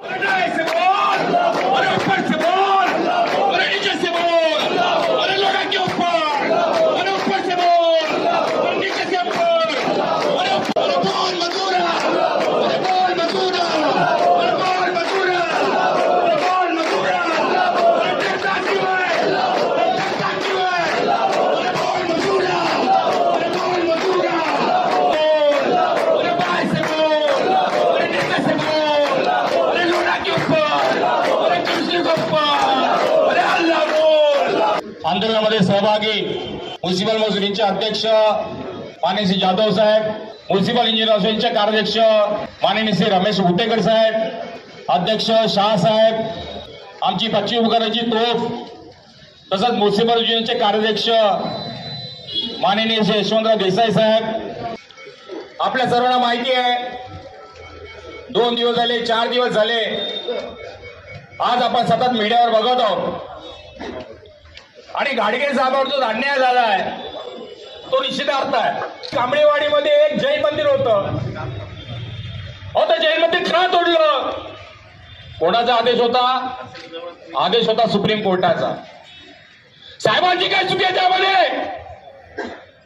अरे से बोल अरे ऊपर से बोल अरे नीचे से बोल अरे लोड़ा के ऊपर अरे ऊपर से बोल अरे नीचे से ऊपर अरे ऊपर अरे बोल मजूरा अरे बोल मजूरा अरे बोल मजूरा अरे बोल मजूरा अरे डरता क्यों है अरे डरता क्यों है अरे बोल मजूरा अरे बोल मजूरा बोल अरे बाय से बोल अरे नीचे से बोल अरे लोड़ा के ऊपर अरे कुर्सी के ऊपर अरे अल्लाह बोल आंदोलनामध्ये सहभागी म्युन्सिपल मजुरींचे अध्यक्ष माननीय श्री जाधव साहेब म्युन्सिपल इंजिनियर असोसिएशनचे कार्याध्यक्ष माननीय श्री रमेश उटेकर साहेब अध्यक्ष शाह साहेब आमची पश्चिम उपकरणाची तोफ तसंच म्युन्सिपल युनियनचे कार्याध्यक्ष माननीय श्री यशवंतराव देसाई साहेब. आपल्या सर्वांना माहिती आहे दोन दिवस झाले चार दिवस झाले आज आपण सतत मीडियावर बघत आहोत. आणि गाडगे साहेबांवर जो अन्याय झालाय तो निश्चितार्थ आहे. कांबळेवाडीमध्ये एक जैन मंदिर होतं. जैन मंदिर का तोडलं. कोणाचा आदेश होता? आदेश होता सुप्रीम कोर्टाचा. साहेबांची काय चुकी आहे त्यामध्ये?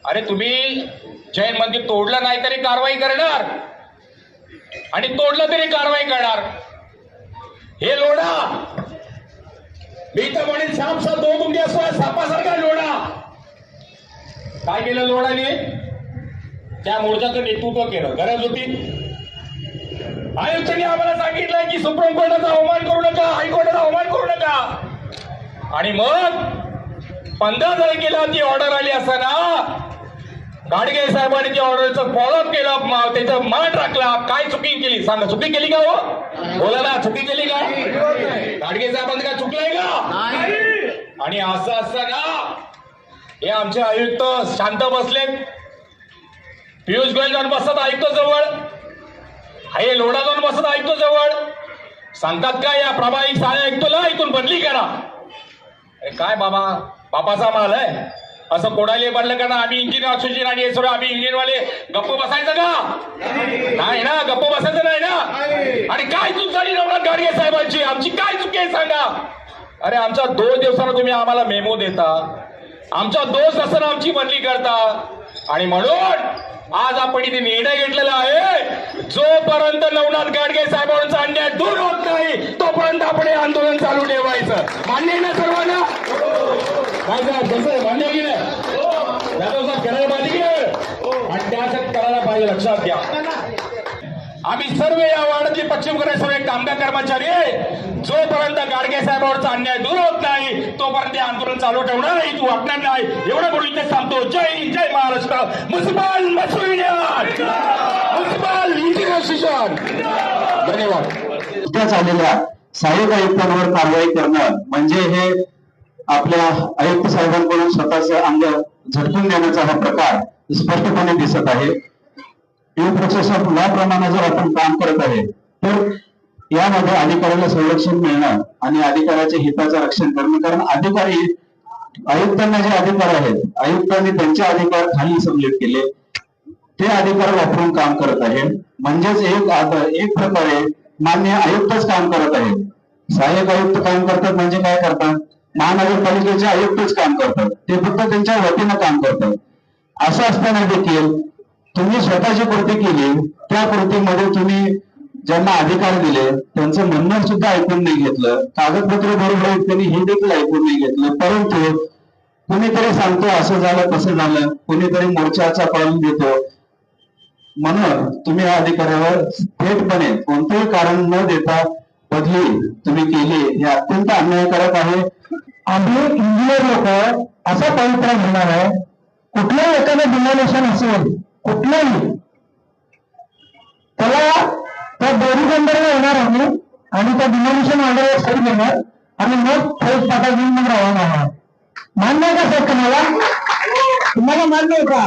अरे तुम्ही जैन मंदिर तोडलं नाही तरी कारवाई करणार. आणि तोडलं तरी कारवाई करणार. हे लोढा. मी तर म्हणेन श्यामसा दोन उंडी असो सापासारखा लोडा काय केलं लोडाने त्या मोर्चाचं नेतृत्व केलं. गरज होती. आयुक्तांनी आम्हाला सांगितलं की सुप्रीम कोर्टाचा अवमान करू नका हायकोर्टाचा अवमान करू नका. आणि मग पंधरा तारखेला ती ऑर्डर आली असताना गाडगे साहेबांनी ऑर्डरचं फॉलोअप केलं त्याचं मान राखला. काय चुकी केली? सांगा चुकी केली का हो? बोला ना चुकी केली का? गाडगे साहेबांनी काय चुकलंय का? आणि असं असताना हे आमचे आयुक्त शांत बसले पियुष गोयल जाऊन बसतात आयुक्त जवळ हे लोढा जाऊन बसत आयुक्त जवळ सांगतात का या प्रभाविक सहाय्य आयुक्तला इथून बदली करा. काय बाबा? बापाचा माल आहे. असं कोणाला पडलं का ना आम्ही इंजिनियर असोसिएशन आणि हे सर्व आम्ही इंजिनियरवाले. गप्प बसायचं का? नाही ना गप्प बसायचं नाही ना? आणि काय चूक झाली नवनाथ गाडगे साहेबांची? आमची काय चूक आहे सांगा. अरे आमच्या दोन दिवसानं तुम्ही आम्हाला मेमो देता. आमचा दोष असताना आमची बदली करता. आणि म्हणून आज आपण इथे निर्णय घेतलेला आहे. जोपर्यंत नवनाथ गाडगे साहेबांचा अन्याय दूर होत नाही तोपर्यंत आपण हे आंदोलन चालू ठेवायचं. मान्य ना सर्वांना? काय साहेब कसं मान्य की नाही जाधव साहेब करायला पाहिजे की नाही आणि त्यासाठी करायला पाहिजे लक्षात घ्या आम्ही सर्व या वार्डातले पश्चिमकडे सर्व कामगार कर्मचारी आहे. जोपर्यंत गाडगे साहेबांवरचा अन्याय दूर होत नाही तोपर्यंत हे आंदोलन चालू ठेवणार नाही तू वाटणार नाही. एवढं बोलून इथे सांगतो. जय जय महाराष्ट्र. मुसबाल मसूर युनियन धन्यवाद. नुकत्याच आलेल्या सहाय्यक आयुक्तांवर कारवाई करणं म्हणजे हे आपल्या आयुक्त साहेबांकडून स्वतःच अंग झटकून देण्याचा हा प्रकार स्पष्टपणे दिसत आहे. ड्यू प्रोसेस ऑफ लॉ प्रमाणे जर आपण काम करत आहे तर यामध्ये अधिकाऱ्याला संरक्षण मिळणं आणि अधिकाऱ्याच्या हिताचं रक्षण करणं कारण अधिकारी आयुक्तांना जे अधिकार आहेत आयुक्तांनी त्यांचे अधिकार खाली सबमिट केले. ते अधिकार वापरून काम करत आहे म्हणजेच एक एक प्रकारे मान्य आयुक्तच काम करत आहेत. सहाय्यक आयुक्त काम करतात म्हणजे काय करतात? महानगरपालिकेचे आयुक्तच काम करतात. ते फक्त त्यांच्या वतीनं काम करतात. असं असताना देखील तुम्ही स्वतःची कृती केली त्या कृतीमध्ये तुम्ही ज्यांना अधिकार दिले त्यांचं म्हणणं सुद्धा ऐकून नाही घेतलं. कागदपत्र बरोबर आहेत त्यांनी हे देखील ऐकून नाही घेतलं. परंतु कुणीतरी सांगतो असं झालं तसं झालं कुणीतरी मोर्चाचा पाळून देतो म्हणून तुम्ही या अधिकाऱ्यावर थेटपणे कोणतंही कारण न देता बदली तुम्ही केली हे अत्यंत अन्यायकारक आहे. आम्ही इंजिनियर लोक असा पवित्रा घेणार आहे. कुठल्याही एखादं डिमोलेशन असेल कुठल्याही त्याला त्या दोरी बंदरला येणार आम्ही आणि त्या डिमोलिशन ऑर्डरवर सही देणार आणि मग ठोस पाटा घेऊन मग रवाना होणार. मान्य आहे का सर तुम्हाला? तुम्हाला मान्य आहे का?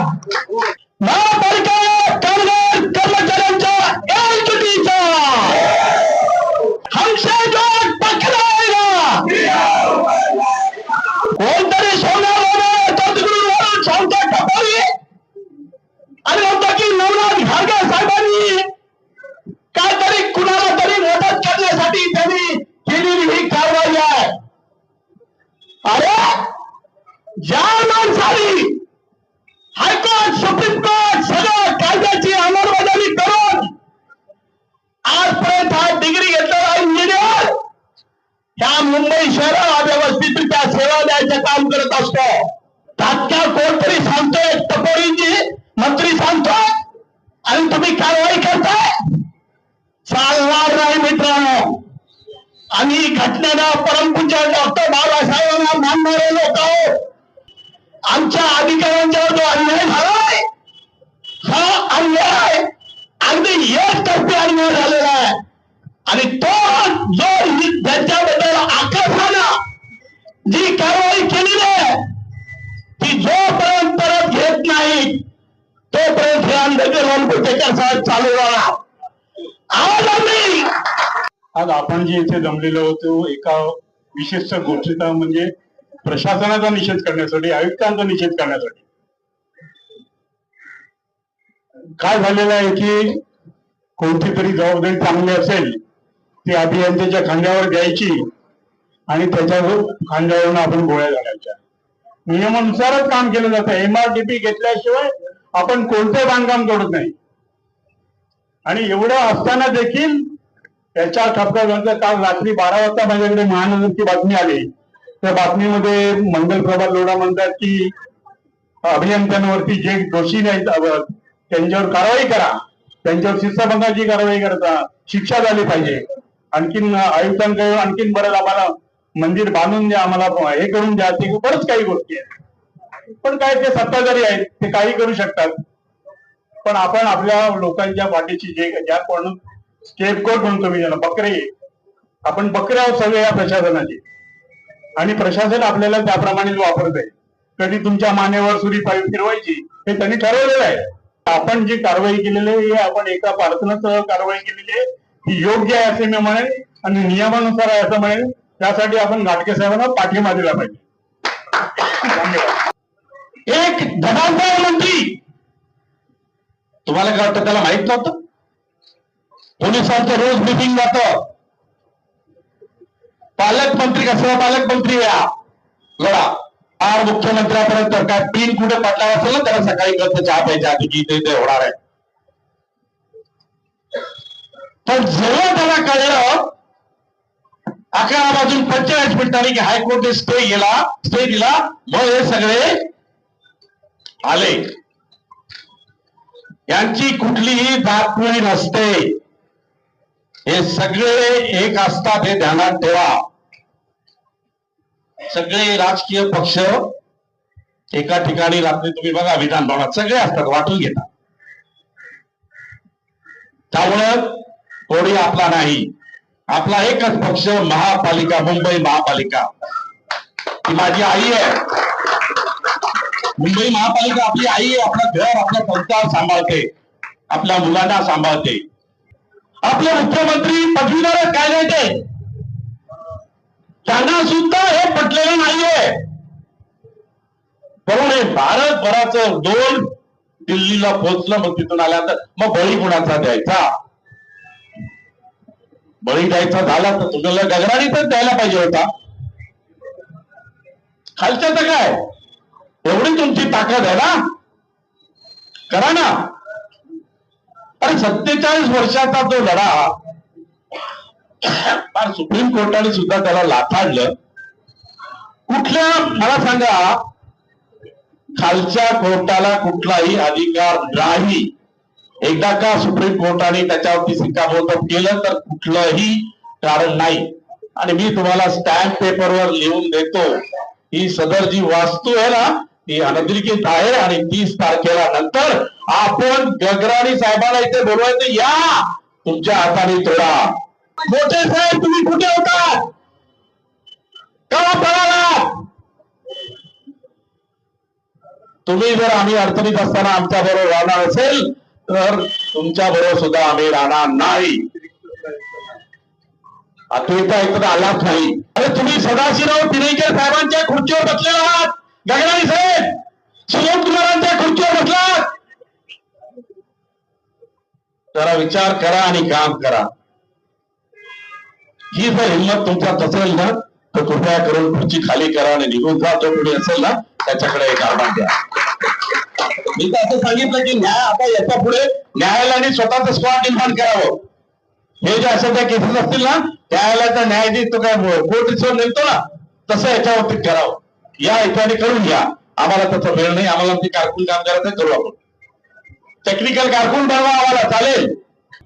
आतापर्यंत हा डिग्री घेतलेला इंजिनियर ह्या मुंबई शहराला अव्यवस्थितरित्या सेवा द्यायचं काम करत असतो. तात्काळ कोणतरी सांगतोय टपोरींची मंत्री सांगतोय. आणि तुम्ही कारवाई करताय. चालणार नाही मित्रांनो. आम्ही घटनेला परमपूज्य डॉक्टर बाबासाहेबांना मानणारे लोक आहोत. आमच्या अधिकाऱ्यांच्यावर जो अन्याय झालाय हा अन्याय अगदी एक टप्पे अन्याय झालेला आणि तो जो हि- ज्याच्याबद्दल जी कारवाई केलेली आहे ती जोपर्यंत परत घेत नाही तोपर्यंत हे आंबेडकर कुठेकर साहेब चालू राहणार. आज आम्ही आज आपण जे इथे जमलेलो होतो एका विशेष गोष्टीचा म्हणजे प्रशासनाचा निषेध करण्यासाठी आयुक्तांचा निषेध करण्यासाठी. काय झालेलं आहे की कोणती तरी जबाबदारी चांगली असेल ती अभियंत्याच्या खांद्यावर घ्यायची आणि त्याच्यावर खांद्यावरून आपण गोळ्या घालायच्या. नियमानुसारच काम केलं जातं. एमआरडीपी घेतल्याशिवाय आपण कोणतं बांधकाम तोडत नाही. आणि एवढं असताना देखील त्याच्या ठपक्यानंतर काल रात्री बारा वाजता माझ्याकडे महानगरची बातमी आली त्या बातमीमध्ये मंगल प्रभात लोढा म्हणतात की अभियंत्यांवरती जे दोषी नाहीत त्यांच्यावर कारवाई करा त्यांच्यावर शिस्तभंगाची कारवाई करता शिक्षा झाली पाहिजे आणखीन आयुक्तांकडे आणखीन बरं आम्हाला मंदिर बांधून द्या आम्हाला हे करून द्या ते बरंच काही गोष्टी आहेत. पण काय ते सत्ताधारी आहेत ते काही करू शकतात. पण आपण आपल्या लोकांच्या पाठीची जे ज्या कोण स्केपकोट म्हणतो मी ज्याला बकरे. आपण बकरे आहोत सगळे या प्रशासनाचे. आणि प्रशासन आपल्याला त्याप्रमाणे वापरत आहे कधी तुमच्या मानेवर सुरी पायी फिरवायची हे त्यांनी ठरवलेलं आहे. आपण जी कारवाई केलेली आहे हे आपण एका प्रार्थनासह कारवाई केलेली आहे. ही योग्य आहे असे मी म्हणेल आणि नियमानुसार आहे असं म्हणेल त्यासाठी आपण घाटके साहेबांना पाठिंबा दिला पाहिजे. एक धनाढ्य मंत्री. तुम्हाला काय वाटतं त्याला माहीत नव्हतं? पोलिसांचं रोज मिटिंग जात. पालकमंत्री कसला पालकमंत्री या लढा आर मुख्यमंत्र्यापर्यंत काय पिन कुठे पडला असेल ना त्याला सकाळी कळतं चहा प्यायच्या आधी की होणार आहे. पण जेव्हा त्याला कळलं अकरा वाजून पंचेचाळीस मिनिटांनी की हायकोर्टने स्टे गेला स्टे दिला मग हे सगळे आले. यांची कुठलीही दाखवणी नसते. हे सगळे एक असतात हे ध्यानात ठेवा. सगळे राजकीय पक्ष एका ठिकाणी रात्री तुम्ही बघा विधान भवनात सगळे असतात वाटून घेतात. त्यामुळं कोणी आपला नाही. आपला एकच पक्ष महापालिका मुंबई महापालिका. ही माझी आई आहे. मुंबई महापालिका आपली आई आहे आपलं घर आपला संसार सांभाळते. आपल्या मुलांना सांभाळते. आपले मुख्यमंत्री पदवीधर काय नाही ते. त्यांना सुद्धा हे पटलेलं नाहीये. म्हणून हे भारतभराचं दोन दिल्लीला पोहोचलं मग तिथून आल्यानंतर मग बळी कुणाचा द्यायचा? बळी द्यायचा झाला तर तुम्हाला गगराणीतच द्यायला पाहिजे होता. खालच्याच काय? एवढी तुमची ताकद आहे ना? करा ना. अरे सत्तेचाळीस वर्षाचा जो लढा फार सुप्रीम कोर्टाने सुद्धा त्याला लाथाडलं कुठल्या मला सांगा खालच्या कोर्टाला कुठलाही अधिकार नाही. एकदा का सुप्रीम कोर्टाने त्याच्यावरती शिक्कामोर्तब केलं तर कुठलंही कारण नाही. आणि मी तुम्हाला स्टॅम्प पेपरवर लिहून देतो ही सदर जी वास्तू आहे ना ती अनधिकृत आहे आणि तीस तारखेला नंतर आपण गगराणी साहेबांना इथे बोलवायचं या तुमच्या हाताने तोडा. मोठे साहेब तुम्ही कुठे होता का पळाला तुम्ही जर आम्ही अडचणीत असताना आमच्या बरोबर राहणार असेल तर तुमच्या बरोबर सुद्धा आम्ही राहणार नाही. अद्वैता एकतर आलाच नाही. अरे तुम्ही सदाशिवराव तिनेकर साहेबांच्या खुर्चीवर बसले आहात. गगनाई साहेब सुनील कुमारांच्या खुर्चीवर बसलात. जरा विचार करा आणि काम करा. ही जर हिंमत तुमच्यात असेल ना तर कृपया करून खुर्ची खाली करा आणि निघून जा. जो कोणी असेल ना त्याच्याकडे एक आव्हान द्या. मी तर असं सांगितलं की न्याय आता याच्यापुढे न्यायालयाने स्वतःच स्पॉट निर्माण करावं. हे जे असं त्या केसेस असतील ना न्यायालयाचा न्यायाधीश तो काय कोर्ट नेमतो ना तसं याच्यावरती करावं या याच्याने करून घ्या. आम्हाला तसं वेळ नाही आम्हाला आमची कारकून काम करायचं करू आपण. टेक्निकल कारकून बनवा आम्हाला चालेल.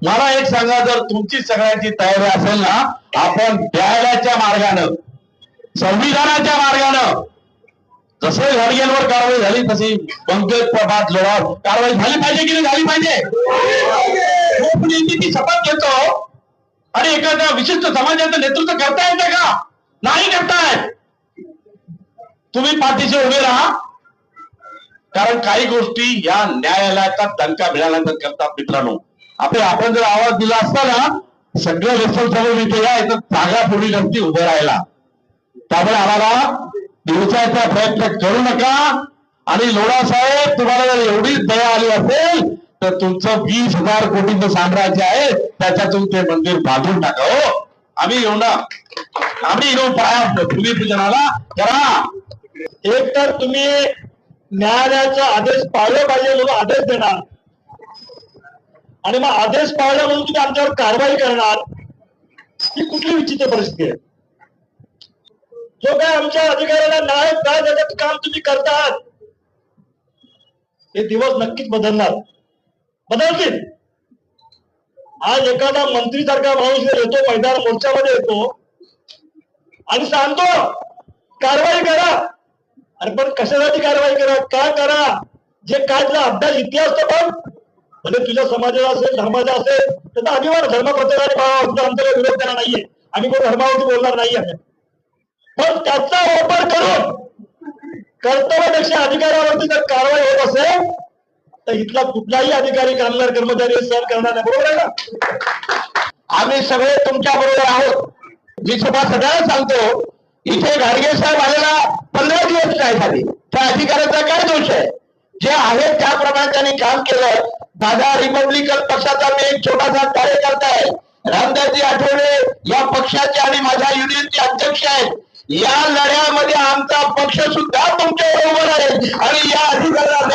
मला एक सांगा जर तुमची सगळ्यांची तयारी असेल ना आपण न्यायालयाच्या मार्गानं संविधानाच्या मार्गानं जसे घडगेंवर कारवाई झाली तशी पंकज प्रभात लोढाव कारवाई झाली पाहिजे की नाही? झाली पाहिजे. ती शपथ घेतो. आणि एखाद्या विशिष्ट समाजाचं नेतृत्व करता येतं का? नाही करतायत तुम्ही पाठीशी उभे राहा. कारण काही गोष्टी या न्यायालयाचा दणका मिळाल्यानंतर करतात मित्रांनो. आपले आपण जर आवाज दिला असता ना सगळं व्यसन समोर इथे या इथं जागा पुढी नसती उभे राहायला. त्यामुळे आम्हाला दिवसाचा प्रयत्न करू नका. आणि लोढा साहेब तुम्हाला जर एवढी दया आली असेल तर तुमचं वीस हजार कोटीचं साम्राज्य आहे त्याच्यातून ते मंदिर बांधून टाका हो. आम्ही येऊ ना. आम्ही येऊ पाया भूमिपूजनाला करा. एक तर तुम्ही न्यायालयाचा आदेश पाळले पाहिजे म्हणून आदेश देणार. आणि मग आदेश पाळला म्हणून तुम्ही आमच्यावर कारवाई करणार. ही कुठली विचित्र परिस्थिती आहे? जो काय आमच्या अधिकाऱ्याला न्याय काय देण्याचं काम तुम्ही करतात हे दिवस नक्कीच बदलणार. बदलतील. आज एखादा मंत्री सारखा माणूस जर येतो मैदान मोर्चामध्ये येतो आणि सांगतो कारवाई करा. अरे पण कशासाठी कारवाई करा? का करा? जे काय तुला अभ्यास इतिहास तो पण म्हणजे तुझ्या समाजाचा असेल धर्माचा असेल त्याचा अभिमान धर्म प्रत्येकाने पाळावा तुझा आमचा विरोध करणार नाहीये. आम्ही कोण धर्मावरती बोलणार नाही आहे पण त्याचा वापर करून कर्तव्यापेक्षा अधिकारावरती जर कारवाई होत असेल तर इथला कुठलाही अधिकारी कामगार कर्मचारी सहन करणार नाही. बरोबर आहे ना? आम्ही सगळे तुमच्या बरोबर आहोत. मी सभा सगळ्यांना सांगतो इथे गाडगे साहेब आलेला पंधरा दिवस नाही झाले. त्या अधिकाऱ्याचा काय दोष आहे? जे आहे त्याप्रमाणे त्यांनी काम केलं दादा रिपब्लिकन पक्षाचा मी एक छोटासा कार्यकर्ता आहे. रामदासजी आठवले या पक्षाचे आणि माझ्या युनियनचे अध्यक्ष आहेत. या लढ्यामध्ये आमचा पक्ष सुद्धा तुमच्या बरोबर आहे आणि या अधिकाऱ्याला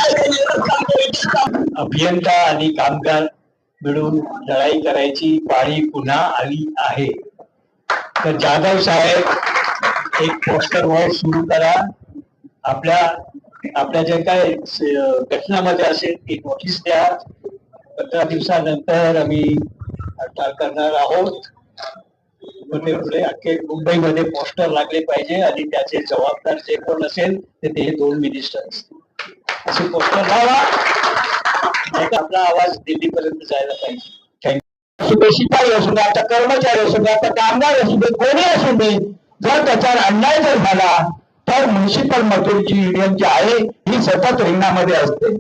अभियंता आणि कामगार मिळून लढाई करायची पाळी पुन्हा आली आहे. तर जाधव साहेब एक पोस्टर वॉर सुरू करा. आपल्या आपल्या जे काय घटनामध्ये असेल ती नोटीस द्या. पंधरा दिवसानंतर आम्ही हडताळ करणार आहोत. पुढे पुढे अख्खे मुंबईमध्ये पोस्टर लागले पाहिजे आणि त्याचे जबाबदार जे कोण असेल ते ते दोन मिनिस्टर असतील. असे पोस्टर लावा. नाही तर आपला आवाज दिल्लीपर्यंत जायला पाहिजे. थँक्यू असू दे शिपाई असू दे आता कर्मचारी असू दे आता कामगार असू दे कोणी असू दे जर त्याच्यावर अन्याय जर झाला तर म्युन्सिपल मजूर जी युनियन जी आहे ही सतत रिंगणामध्ये असते.